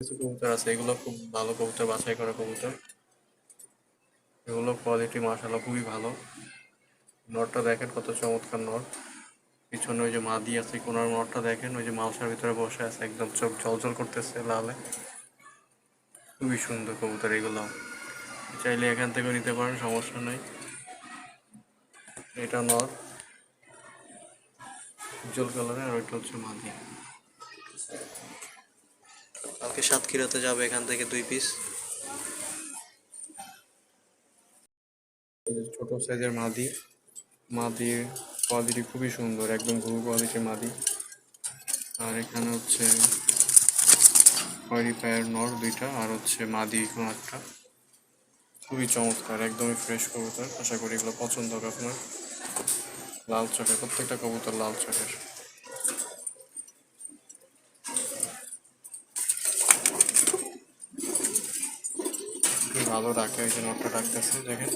কিছু কবুতর আছে, এগুলো খুব ভালো কবুতর, বাছাই করা কবুতর। এগুলো কোয়ালিটি মাশাআল্লাহ খুবই ভালো। নটটা দেখেন কত চমৎকার নট। পিছনে ওই যে মাদি আছে, কোনার নটটা দেখেন, ওই যে মালসার ভিতরে বসে আছে, একদম চোখ জলজল করতেছে লালে। খুবই সুন্দর কবুতর এগুলো। চাইলে এখান থেকে নিতে পারেন, সমস্যা নেই। এটা নট, উজ্জ্বল কালারের আর ওইটা হচ্ছে মাদি। কালকে সাতক্ষীরাতে যাবে এখান থেকে দুই পিস ছোট সাইজের মাদি। মাদির কোয়ালিটি খুবই সুন্দর, একদম ঘুরু কোয়ালিটির মাদি। আর এখানে হচ্ছে খয়েরি পায়ের নর দুইটা, আর হচ্ছে মাদি একটা খুবই চমৎকার, একদমই ফ্রেশ কবুতর। আশা করি এগুলো পছন্দ হবে আপনার। লাল চোখের, প্রত্যেকটা কবুতর লাল চোখের। ভালো রাখে ওই যে নটটা রাখতেছে দেখেন।